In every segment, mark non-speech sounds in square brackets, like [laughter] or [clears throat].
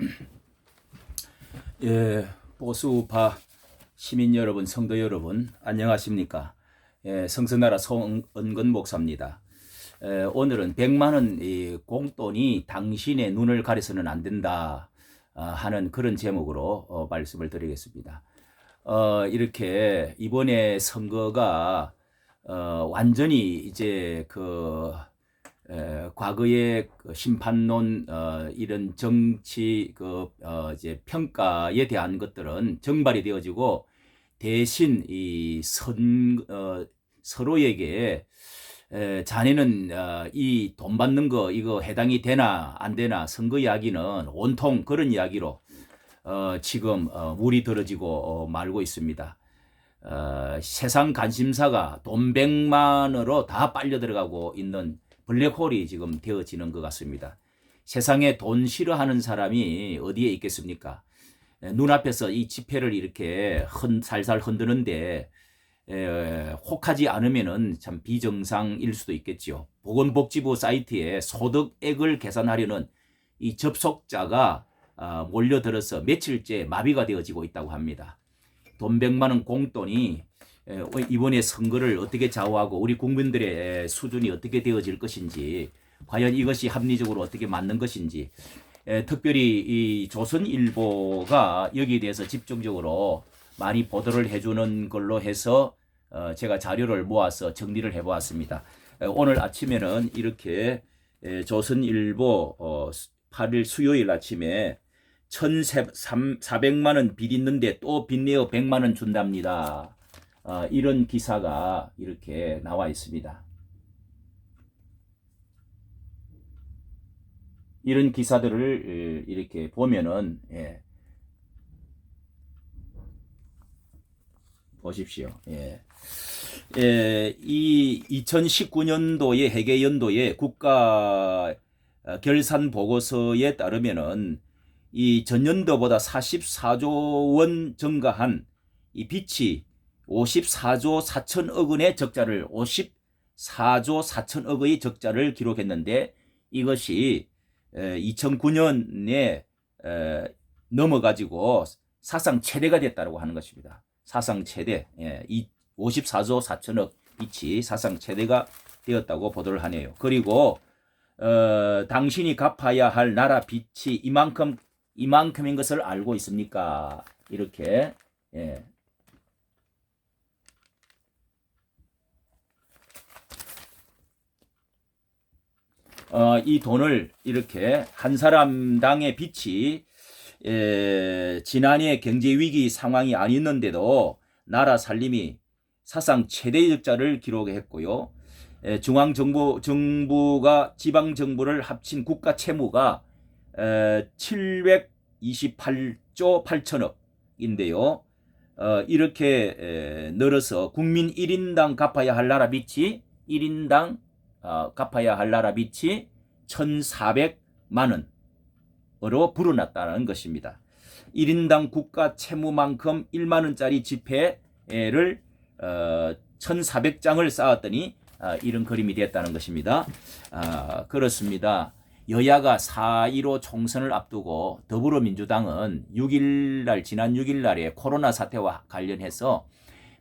[clears throat] 예, 보수파 시민 여러분, 성도 여러분, 안녕하십니까? 예, 성서나라 송은근 목사입니다. 예, 오늘은 100만 원이 공돈이 당신의 눈을 가려서는 안 된다 아, 하는 그런 제목으로 어, 말씀을 드리겠습니다. 어, 이렇게 이번에 선거가 어, 완전히 이제 그 에, 과거의 그 심판론 어, 이런 정치 그 어, 이제 평가에 대한 것들은 정발이 되어지고 대신 이선 어, 서로에게 에, 자네는 어, 이돈 받는 거 이거 해당이 되나 안 되나 선거 이야기는 온통 그런 이야기로 어, 지금 어, 물이 들어지고 어, 말고 있습니다. 어, 세상 관심사가 돈 100만으로 다 빨려 들어가고 있는 블랙홀이 지금 되어지는 것 같습니다. 세상에 돈 싫어하는 사람이 어디에 있겠습니까? 에, 눈앞에서 이 지폐를 이렇게 흔, 살살 흔드는데 에, 혹하지 않으면은 참 비정상일 수도 있겠지요. 보건복지부 사이트에 소득액을 계산하려는 이 접속자가 아, 몰려들어서 며칠째 마비가 되어지고 있다고 합니다. 돈 100만 원 공돈이 에, 이번에 선거를 어떻게 좌우하고 우리 국민들의 수준이 어떻게 되어질 것인지 과연 이것이 합리적으로 어떻게 맞는 것인지 에, 특별히 이 조선일보가 여기에 대해서 집중적으로 많이 보도를 해주는 걸로 해서 어, 제가 자료를 모아서 정리를 해보았습니다. 에, 오늘 아침에는 이렇게 에, 조선일보 어, 8일 수요일 아침에 1,400만 원 빚 있는데 또 빚내어 100만 원 준답니다. 어, 이런 기사가 이렇게 나와 있습니다. 이런 기사들을 에, 이렇게 보면은 예. 보십시오. 예. 예, 이 2019년도의 회계 연도에 국가 어, 결산 보고서에 따르면은 이 전년도보다 44조 원 증가한 이 빚이 54조 4천억 원의 적자를 54조 4천억 의 적자를 기록했는데 이것이 2009년에 넘어가지고 사상 최대가 됐다고 하는 것입니다. 사상 최대, 54조 4천억 빚이 사상 최대가 되었다고 보도를 하네요. 그리고 어, 당신이 갚아야 할 나라 빚이 이만큼 이만큼인 것을 알고 있습니까? 이렇게 예. 어, 이 돈을 이렇게 한 사람당의 빚이 에, 지난해 경제 위기 상황이 아니었는데도 나라 살림이 사상 최대 적자를 기록했고요. 에, 중앙 정부 정부가 지방 정부를 합친 국가 채무가 에, 728조 8천억인데요. 어, 이렇게 에, 늘어서 국민 1인당 갚아야 할 나라 빚이 1인당 어, 갚아야 할 나라 빚이 1,400만 원으로 불어났다는 것입니다. 1인당 국가 채무만큼 1만 원짜리 지폐를 어, 1,400장을 쌓았더니 어, 이런 그림이 됐다는 것입니다. 어, 그렇습니다. 여야가 4.15 총선을 앞두고 더불어민주당은 6일날 지난 6일날에 코로나 사태와 관련해서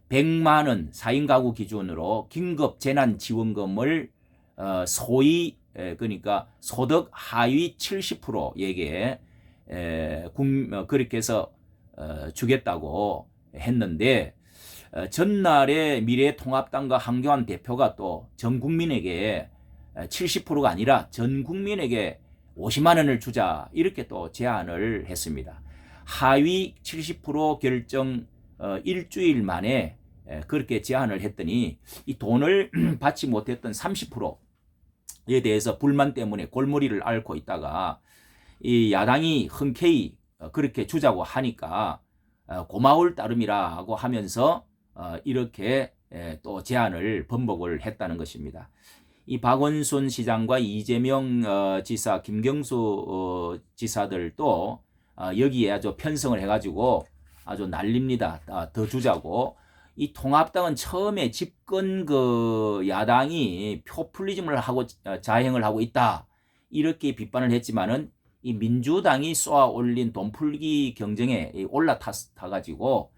100만 원 4인 가구 기준으로 긴급 재난 지원금을 어, 소위 에, 그러니까 소득 하위 70%에게 에, 국, 어, 그렇게 해서 어, 주겠다고 했는데 어, 전날에 미래통합당과 한교안 대표가 또 전 국민에게 70%가 아니라 전 국민에게 50만 원을 주자 이렇게 또 제안을 했습니다. 하위 70% 결정 어, 일주일 만에 에, 그렇게 제안을 했더니 이 돈을 [clears throat] 받지 못했던 30% 에 대해서 불만 때문에 골머리를 앓고 있다가 이 야당이 흔쾌히 어, 그렇게 주자고 하니까 어, 고마울 따름이라고 하면서 어, 이렇게 에, 또 제안을 번복을 했다는 것입니다. 이 박원순 시장과 이재명 어, 지사, 김경수 어, 지사들도 어, 여기에 아주 편성을 해가지고 아주 난립니다. 아, 더 주자고. 이 통합당은 처음에 집권 그 야당이 표퓰리즘을 하고 어, 자행을 하고 있다 이렇게 비판을 했지만은 이 민주당이 쏘아 올린 돈풀기 경쟁에 이 올라타가지고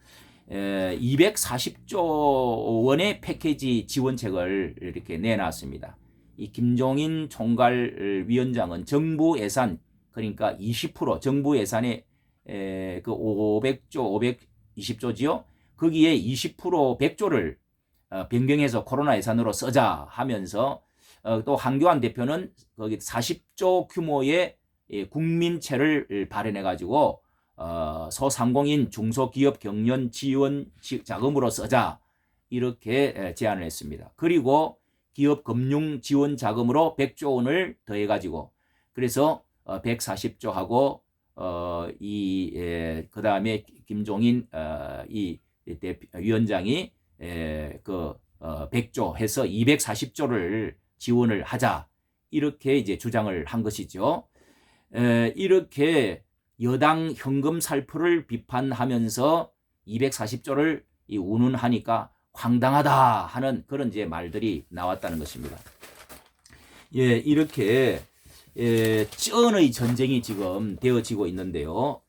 240조 원의 패키지 지원책을 이렇게 내놨습니다. 이 김종인 총괄 위원장은 정부 예산 그러니까 20% 정부 예산의 에, 그 500조 520조지요. 거기에 20% 100조를 어, 변경해서 코로나 예산으로 쓰자 하면서 어, 또 한교안 대표는 거기 40조 규모의 예, 국민채를 발행해 가지고 어, 소상공인 중소기업 경연 지원 자금으로 쓰자 이렇게 제안을 했습니다. 그리고 기업 금융 지원 자금으로 100조 원을 더해 가지고 그래서 140조 하고 어, 이, 예, 그 다음에 김종인, 어, 이, 대표, 위원장이, 예, 그, 어, 100조 해서 240조를 지원을 하자. 이렇게 이제 주장을 한 것이죠. 에, 이렇게 여당 현금 살포를 비판하면서 240조를 이 운운하니까 황당하다 하는 그런 이제 말들이 나왔다는 것입니다. 예, 이렇게 예, 쩐의 전쟁이 지금 되어지고 있는데요.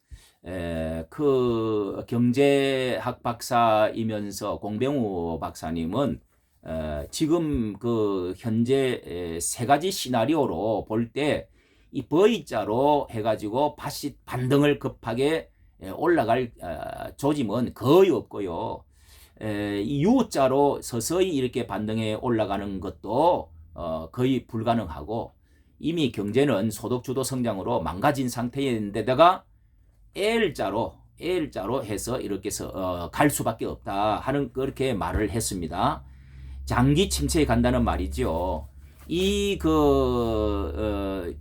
에, 그 경제학 박사이면서 공병우 박사님은 에, 지금 그 현재 세 가지 시나리오로 볼 때이 V자로 해가지고 다시 반등을 급하게 올라갈 어, 조짐은 거의 없고요. 이 U자로 서서히 이렇게 반등에 올라가는 것도 어, 거의 불가능하고 이미 경제는 소득주도 성장으로 망가진 상태인데다가 L자로 L자로 해서 이렇게 해서 어, 갈 수밖에 없다 하는 그렇게 말을 했습니다. 장기 침체에 간다는 말이죠. 이그 어,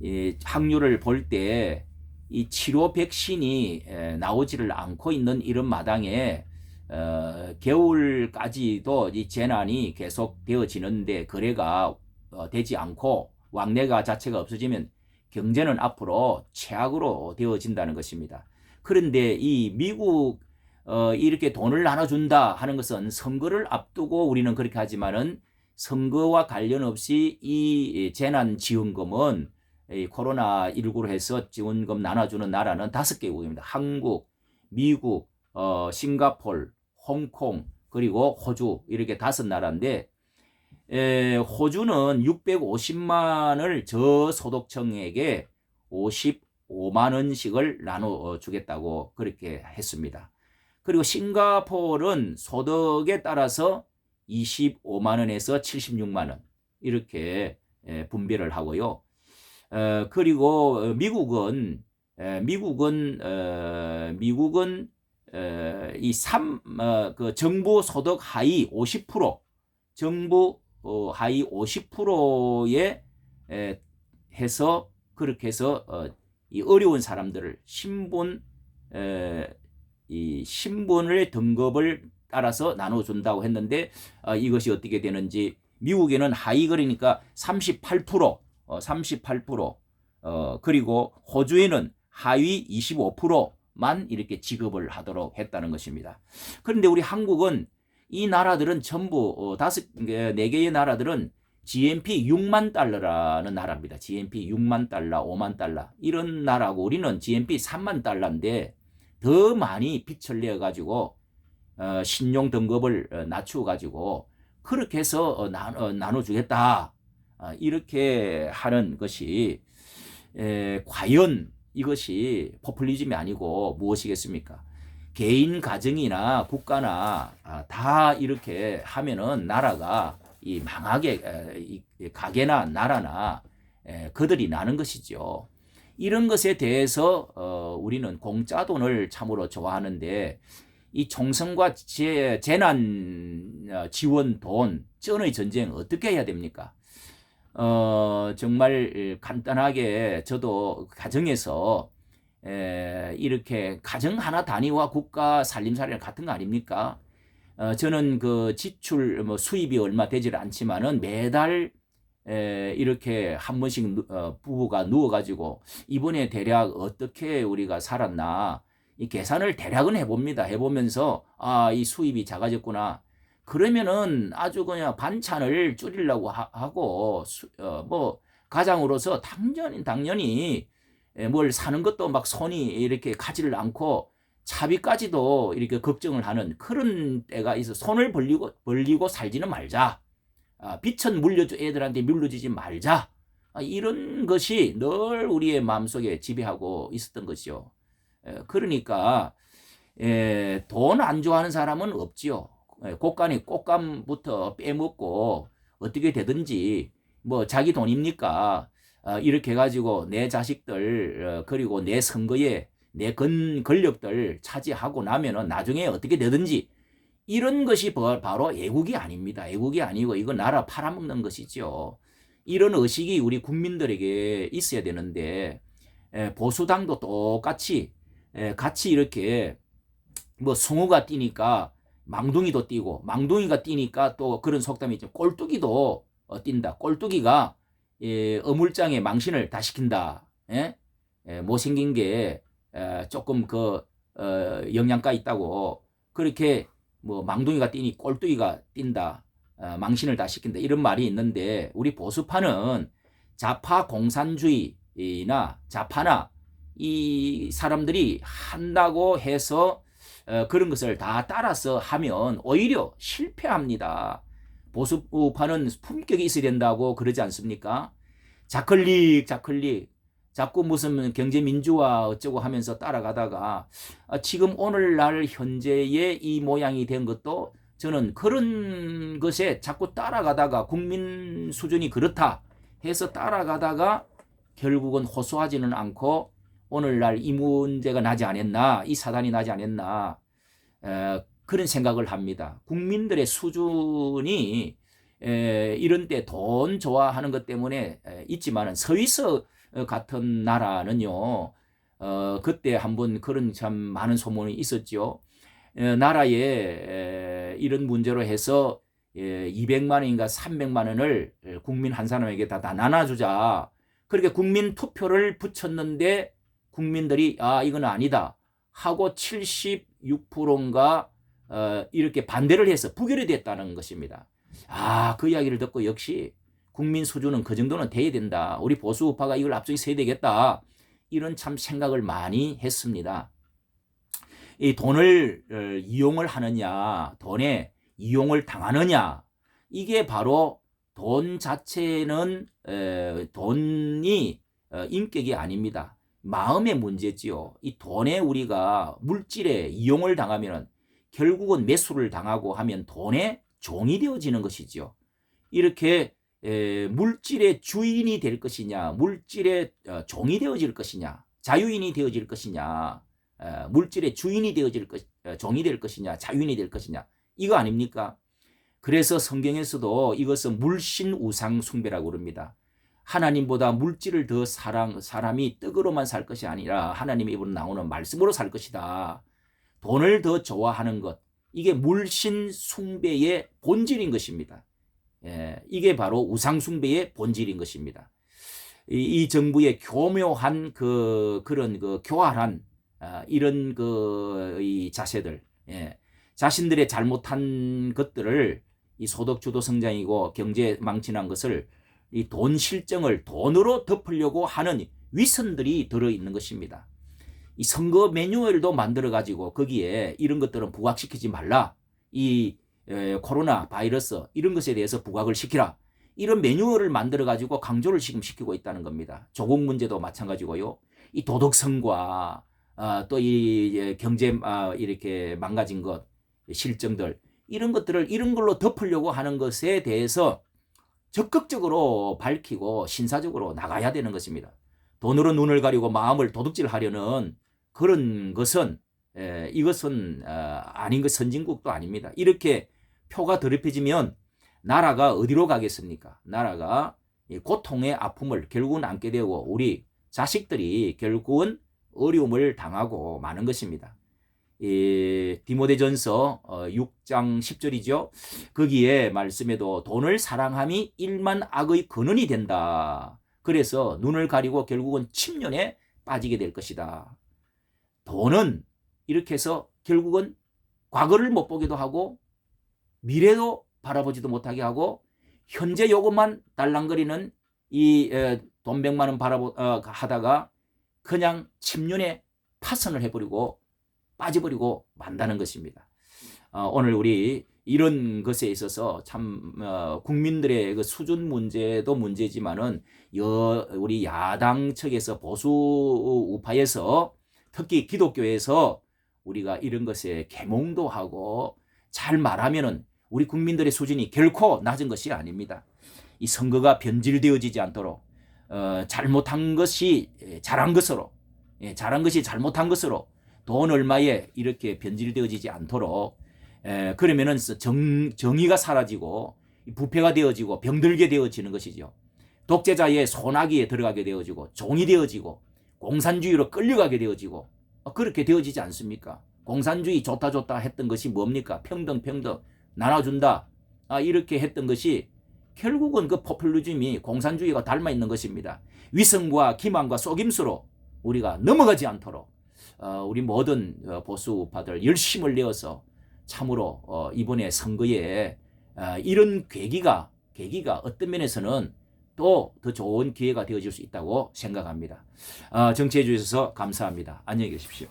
이 확률을 볼 때 이 치료 백신이 에, 나오지를 않고 있는 이런 마당에 어, 겨울까지도 이 재난이 계속 되어지는데 거래가 어, 되지 않고 왕래가 자체가 없어지면 경제는 앞으로 최악으로 되어진다는 것입니다. 그런데 이 미국 어, 이렇게 돈을 나눠준다 하는 것은 선거를 앞두고 우리는 그렇게 하지만은 선거와 관련 없이 이 재난 지원금은 이 코로나 19로 해서 지원금 나눠주는 나라는 다섯 개 국입니다. 한국, 미국, 어, 싱가폴, 홍콩 그리고 호주 이렇게 다섯 나라인데 에, 호주는 650만을 저소득층에게 55만 원씩을 나눠 주겠다고 그렇게 했습니다. 그리고 싱가포르는 소득에 따라서 25만 원에서 76만 원 이렇게 분배를 하고요. 어, 그리고 미국은 미국은 어, 미국은 어, 이 3, 그 정부 소득 하위 50% 정부 어, 하위 50%에 에, 해서 그렇게 해서 어, 이 어려운 사람들을 신분 에, 이 신분의 등급을 따라서 나눠준다고 했는데 어, 이것이 어떻게 되는지 미국에는 하위 그러니까 38% 어, 38% 어, 그리고 호주에는 하위 25%만 이렇게 지급을 하도록 했다는 것입니다. 그런데 우리 한국은 이 나라들은 전부 어, 다섯 네 개의 나라들은 GNP 6만 달러라는 나라입니다. GNP 6만 달러, 5만 달러 이런 나라고 우리는 GNP 3만 달러인데 더 많이 빚을 내어 가지고 어, 신용 등급을 어, 낮추어 가지고 그렇게 해서 어, 나, 어, 나눠주겠다 어, 이렇게 하는 것이 에, 과연 이것이 포퓰리즘이 아니고 무엇이겠습니까? 개인 가정이나 국가나 아, 다 이렇게 하면은 나라가 이 망하게 가게나 나라나 그들이 나는 것이죠. 이런 것에 대해서 어, 우리는 공짜 돈을 참으로 좋아하는데 이 총선과 재난 어, 지원 돈, 쩐의 전쟁 어떻게 해야 됩니까? 어, 정말 간단하게 저도 가정에서 에, 이렇게 가정 하나 단위와 국가 살림살이랑 같은 거 아닙니까? 어, 저는 그 지출 뭐 수입이 얼마 되질 않지만은 매달 에, 이렇게 한 번씩 어, 부부가 누워가지고 이번에 대략 어떻게 우리가 살았나 이 계산을 대략은 해봅니다. 해보면서 아 이 수입이 작아졌구나. 그러면은 아주 그냥 반찬을 줄이려고 하, 고 어, 뭐 가장으로서 당연히 당연히 예, 뭘 사는 것도 막 손이 이렇게 가지를 않고 차비까지도 이렇게 걱정을 하는 그런 때가 있어 손을 벌리고 벌리고 살지는 말자. 아, 빚은 물려주 애들한테 물려주지 말자. 아, 이런 것이 늘 우리의 마음속에 지배하고 있었던 것이죠. 에, 그러니까 돈 안 좋아하는 사람은 없지요. 에, 꽃간이 꽃감부터 빼먹고 어떻게 되든지 뭐 자기 돈입니까? 아, 이렇게 해가지고 내 자식들 어, 그리고 내 선거에 내 건, 권력들 차지하고 나면은 나중에 어떻게 되든지 이런 것이 바- 바로 애국이 아닙니다. 애국이 아니고 이거 나라 팔아먹는 것이죠. 이런 의식이 우리 국민들에게 있어야 되는데 에, 보수당도 똑같이 에, 같이 이렇게 뭐 숭어가 뛰니까 망둥이도 뛰고 망둥이가 뛰니까 또 그런 속담이 있죠. 꼴뚜기도 어, 뛴다. 꼴뚜기가 예, 어물장에 망신을 다 시킨다. 예? 예, 못생긴 게 에, 조금 그 어, 영양가 있다고 그렇게 뭐 망둥이가 뛰니 꼴뚜기가 뛴다. 어, 망신을 다 시킨다. 이런 말이 있는데 우리 보수파는 좌파 공산주의나 좌파나 이 사람들이 한다고 해서 어, 그런 것을 다 따라서 하면 오히려 실패합니다. 보수파는 품격이 있어야 된다고 그러지 않습니까? 자클릭, 자클릭. 자꾸 무슨 경제 민주화 어쩌고 하면서 따라가다가 아, 지금 오늘날 현재의 이 모양이 된 것도 저는 그런 것에 자꾸 따라가다가 국민 수준이 그렇다 해서 따라가다가 결국은 호소하지는 않고 오늘날 이 문제가 나지 않았나 이 사단이 나지 않았나 에, 그런 생각을 합니다. 국민들의 수준이 에, 이런 때 돈 좋아하는 것 때문에 에, 있지만은 스위스 같은 나라는요, 어, 그때 한번 그런 참 많은 소문이 있었죠. 에, 나라에 에, 이런 문제로 해서 에, 200만 원인가 300만 원을 국민 한 사람에게 다, 다 나눠주자. 그렇게 국민 투표를 붙였는데 국민들이 아 이건 아니다 하고 76%인가 어, 이렇게 반대를 해서 부결이 됐다는 것입니다. 아, 그 이야기를 듣고 역시 국민 수준은 그 정도는 돼야 된다. 우리 보수 우파가 이걸 앞서게 서야 되겠다. 이런 참 생각을 많이 했습니다. 이 돈을 어, 이용을 하느냐, 돈에 이용을 당하느냐, 이게 바로 돈 자체는 에, 돈이 어, 인격이 아닙니다. 마음의 문제지요. 이 돈에 우리가 물질에 이용을 당하면 결국은 매수를 당하고 하면 돈의 종이 되어지는 것이죠. 이렇게 에, 물질의 주인이 될 것이냐, 물질의 어, 종이 되어질 것이냐, 자유인이 되어질 것이냐, 에, 물질의 주인이 되어질 것, 어, 종이 될 것이냐, 자유인이 될 것이냐, 이거 아닙니까? 그래서 성경에서도 이것은 물신 우상 숭배라고 그럽니다. 하나님보다 물질을 더 사랑 사람이 떡으로만 살 것이 아니라 하나님의 입으로 나오는 말씀으로 살 것이다. 돈을 더 좋아하는 것 이게 물신 숭배의 본질인 것입니다. 예, 이게 바로 우상 숭배의 본질인 것입니다. 이, 이 정부의 교묘한 그 그런 그 교활한 아, 이런 그 이 자세들, 예, 자신들의 잘못한 것들을 이 소득 주도 성장이고 경제 망친한 것을 이 돈 실정을 돈으로 덮으려고 하는 위선들이 들어 있는 것입니다. 이 선거 매뉴얼도 만들어 가지고 거기에 이런 것들은 부각시키지 말라. 이 에, 코로나 바이러스 이런 것에 대해서 부각을 시키라. 이런 매뉴얼을 만들어 가지고 강조를 지금 시키고 있다는 겁니다. 조국 문제도 마찬가지고요. 이 도덕성과 아, 또이 경제 아, 이렇게 망가진 것 실정들 이런 것들을 이런 걸로 덮으려고 하는 것에 대해서 적극적으로 밝히고 신사적으로 나가야 되는 것입니다. 돈으로 눈을 가리고 마음을 도둑질하려는 그런 것은 에, 이것은 어, 아닌 것 선진국도 아닙니다. 이렇게 표가 더럽혀지면 나라가 어디로 가겠습니까? 나라가 이 고통의 아픔을 결국은 안게 되고 우리 자식들이 결국은 어려움을 당하고 마는 것입니다. 이 디모데전서 어, 6장 10절이죠. 거기에 말씀에도 돈을 사랑함이 일만 악의 근원이 된다. 그래서 눈을 가리고 결국은 침륜에 빠지게 될 것이다. 돈은 이렇게 해서 결국은 과거를 못 보기도 하고 미래도 바라보지도 못하게 하고 현재 요것만 달랑거리는 이돈 백만 원 바라보 어, 하다가 그냥 침륜에 파선을 해버리고 빠져버리고 만다는 것입니다. 어, 오늘 우리 이런 것에 있어서 참 어, 국민들의 그 수준 문제도 문제지만은 여, 우리 야당 측에서 보수 우파에서 특히 기독교에서 우리가 이런 것에 계몽도 하고 잘 말하면은 우리 국민들의 수준이 결코 낮은 것이 아닙니다. 이 선거가 변질되어지지 않도록 어, 잘못한 것이 예, 잘한 것으로 예, 잘한 것이 잘못한 것으로 돈 얼마에 이렇게 변질되어지지 않도록 에, 그러면은 정, 정의가 사라지고 부패가 되어지고 병들게 되어지는 것이죠. 독재자의 소나기에 들어가게 되어지고 종이 되어지고 공산주의로 끌려가게 되어지고 어, 그렇게 되어지지 않습니까? 공산주의 좋다 좋다 했던 것이 뭡니까? 평등 평등 나눠준다 아, 이렇게 했던 것이 결국은 그 포퓰리즘이 공산주의가 닮아 있는 것입니다. 위선과 기만과 속임수로 우리가 넘어가지 않도록 어, 우리 모든 어, 보수 우파들 열심을 내어서 참으로 어, 이번에 선거에 어, 이런 계기가 계기가 어떤 면에서는 또 더 좋은 기회가 되어질 수 있다고 생각합니다. 어, 정치해 주셔서 감사합니다. 안녕히 계십시오.